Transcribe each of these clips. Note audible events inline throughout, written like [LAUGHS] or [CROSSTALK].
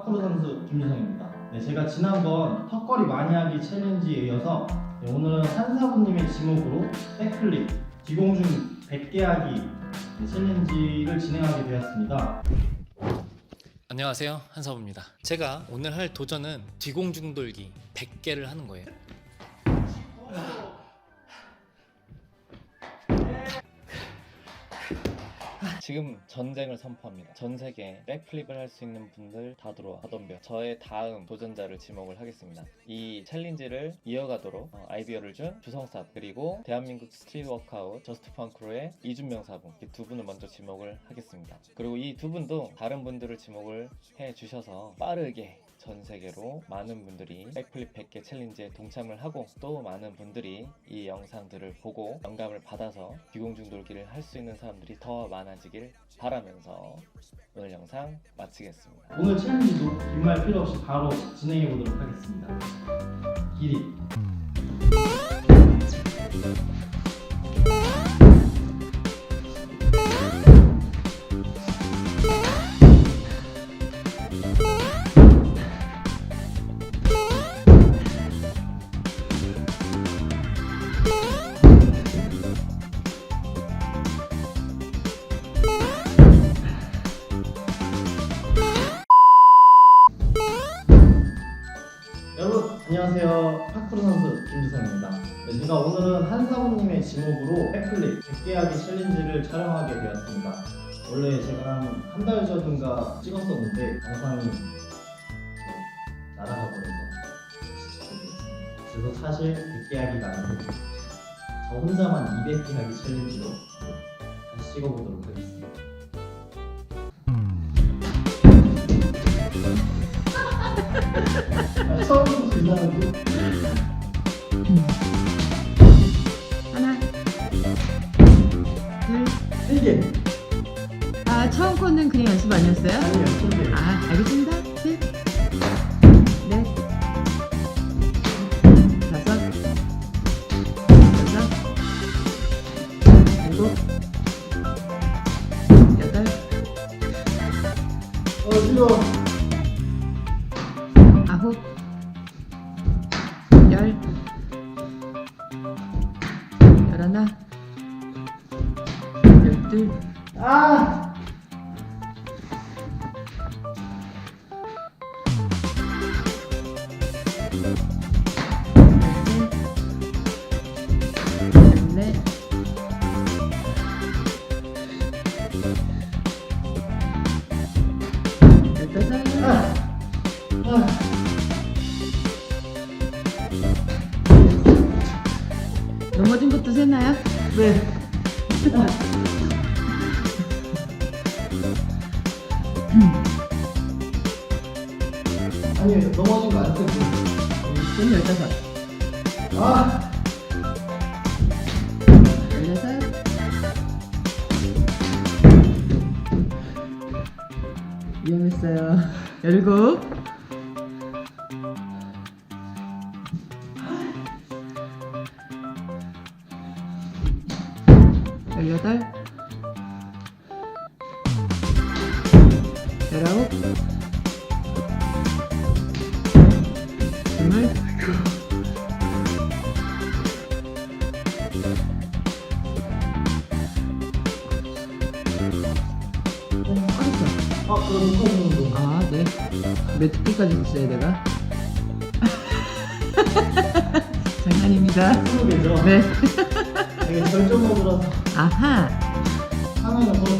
파쿠르 선수 김유성입니다. 네, 제가 지난번 턱걸이 많이 하기 챌린지에 이어서 네, 오늘은 한사부님의 지목으로 백클립 뒤공중 100개 하기 네, 챌린지를 진행하게 되었습니다. 안녕하세요 한사부입니다 제가 오늘 할 도전은 뒤공중 돌기 100개를 하는 거예요 지금 전쟁을 선포합니다. 전 세계 백플립을 할 수 있는 분들 다 들어와 하던벼. 저의 다음 도전자를 지목을 하겠습니다. 이 챌린지를 이어가도록 어, 아이디어를 준 주성사 그리고 대한민국 스트리트 워크아웃 저스트 펑크로의 이준명 사부 이두 분을 먼저 지목을 하겠습니다. 그리고 이 두 분도 다른 분들을 지목을 해 주셔서 빠르게 전 세계로 많은 분들이 백플립 100개 챌린지에 동참을 하고 또 많은 분들이 이 영상들을 보고 영감을 받아서 비공중 돌기를 할 수 있는 사람들이 더 많아지길 바라면서 오늘 영상 마치겠습니다. 오늘 챌린지도 긴말 필요 없이 바로 진행해 보도록 하겠습니다. 길이 안녕하세요. 파쿠르 선수 김주성입니다. 네, 제가 오늘은 한사부님의 지목으로 백클립 100개 하기 챌린지를 촬영하게 되었습니다. 원래 제가 한한달 전인가 찍었었는데 영상이 네, 날아가 버려서 그래서 사실 100개 하기가 아니고 저 혼자만 200개 하기 챌린지로 네, 다시 찍어보도록 하겠습니다 아 처음 거는 그냥 연습 아니었어요? 세 개. 아 알겠습니다. 지금 15. 아! 16. 위험했어요. [LAUGHS] 17. 꺼졌어. 아, 그럼 이거 아, 네. 몇 개까지 있어야 내가? 장난입니다. 20개죠? 네. 되게 절정 모드라서 아하. 화면을 꺼줘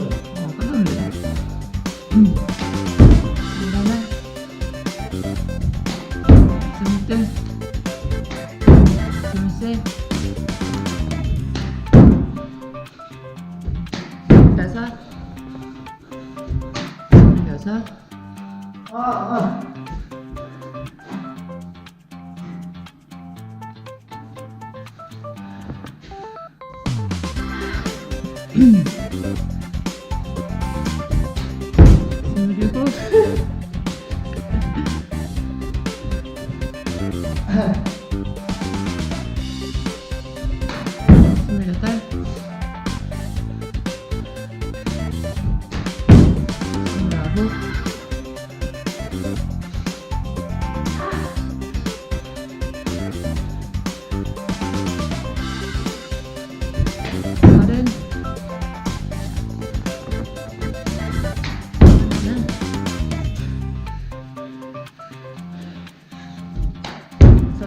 스 は。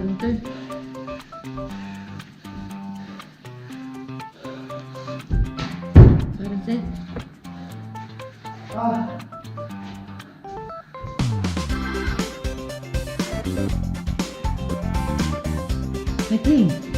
되는데 파란색 아. 파이팅!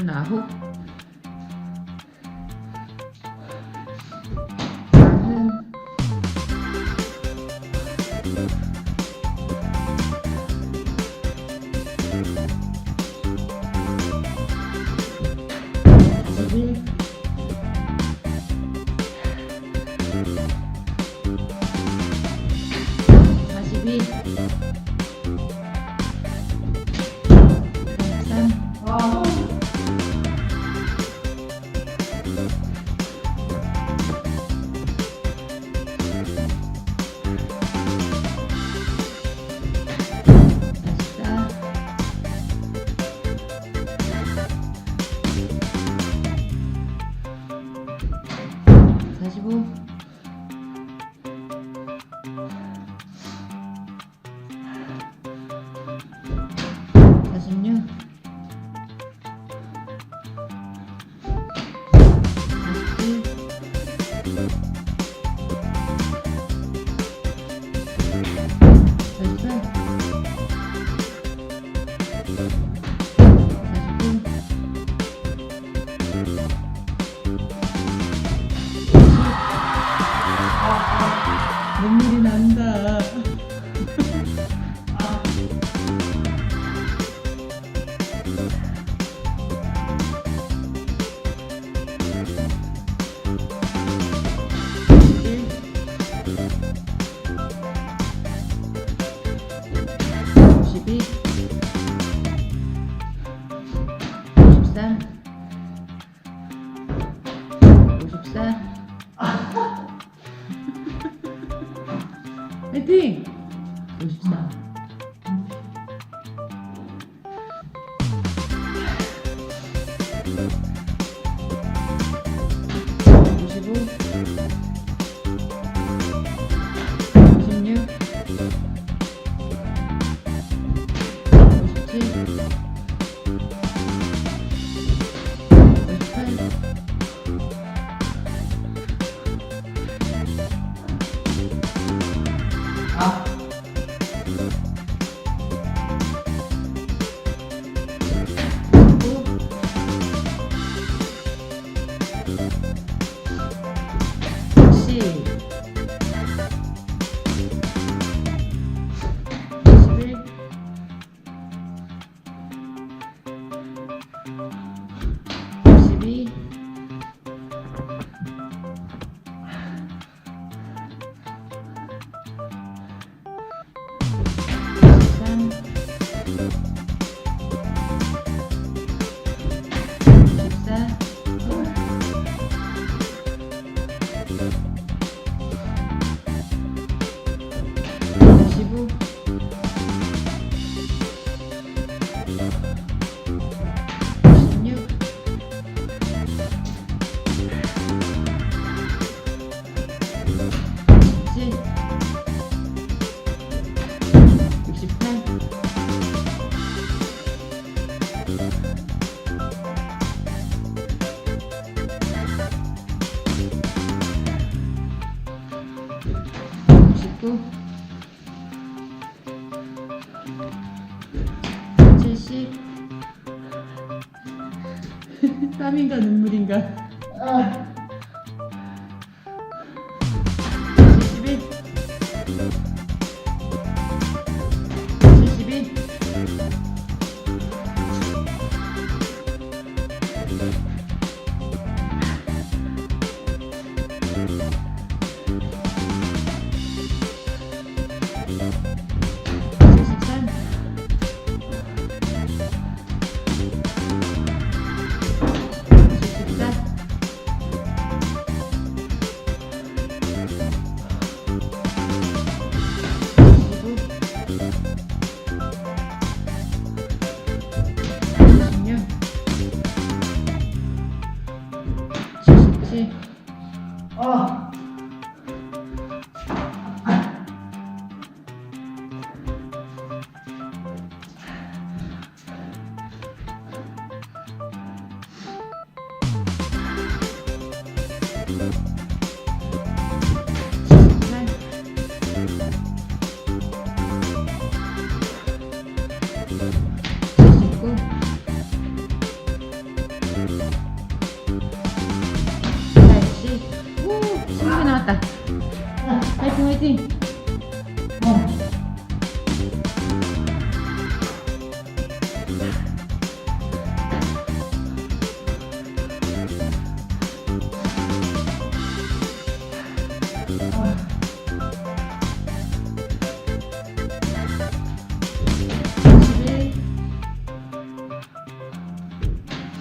Nahu Bye. [LAUGHS] 땀인가 눈물인가. 아. далі. 왔다. 화이팅, 화이팅.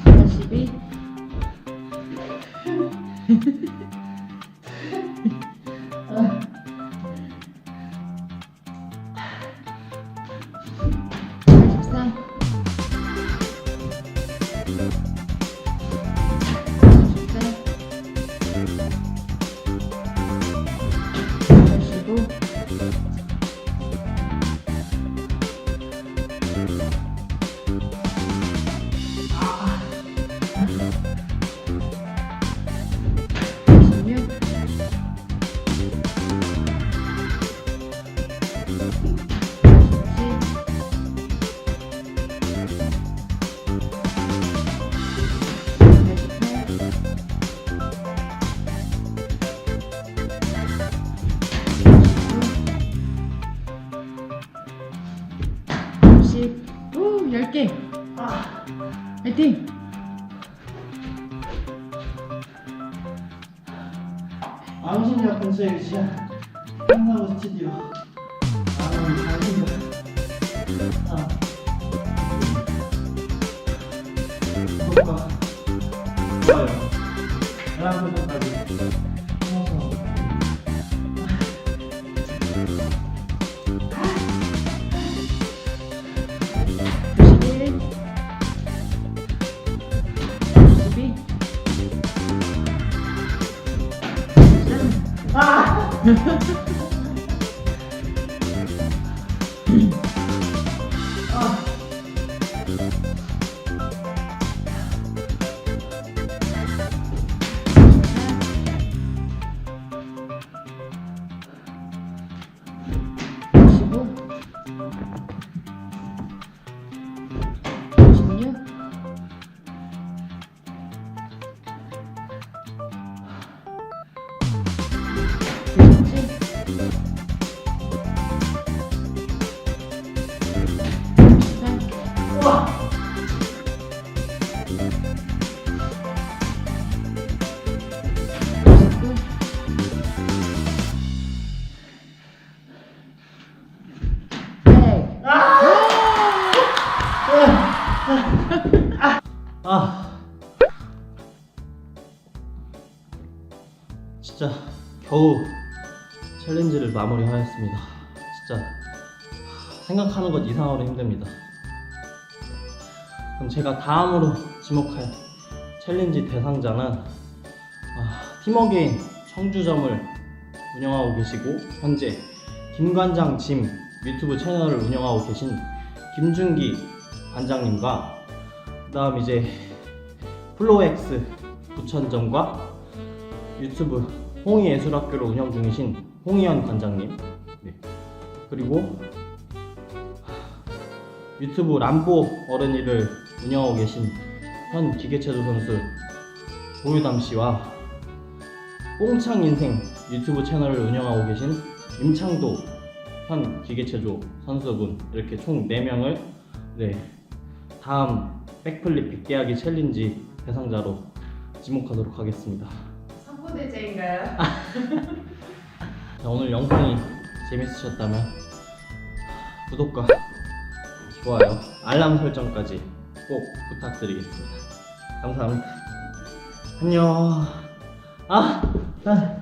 사십일. 화이팅! 암신약 근처에 위치한 한사부 스튜디오. 나는 달린다. 아. 구독과 좋아요, 알람 설정 Ha ha ha! 아 진짜 겨우 챌린지를 마무리하였습니다. 진짜 생각하는 것 이상으로 힘듭니다. 그럼 제가 다음으로 지목할 챌린지 대상자는 아, 팀워게인 청주점을 운영하고 계시고 현재 김관장 짐 유튜브 채널을 운영하고 계신 김준기 관장님과 그 다음 이제 플로엑스 부천점과 유튜브 홍희예술학교를 운영 중이신 홍희연 관장님 네. 그리고 유튜브 람보 어른이를 운영하고 계신 현 기계체조 선수 고유담 씨와 뽕창 인생 유튜브 채널을 운영하고 계신 임창도 현 기계체조 선수분 이렇게 총 4명을 네, 다음 백플립 100개 하기 챌린지 대상자로 지목하도록 하겠습니다. 선고대제인가요? 자, 오늘 영상이 재밌으셨다면 구독과 좋아요, 알람 설정까지 꼭 부탁드리겠습니다. 감사합니다. 안녕. 아, 아.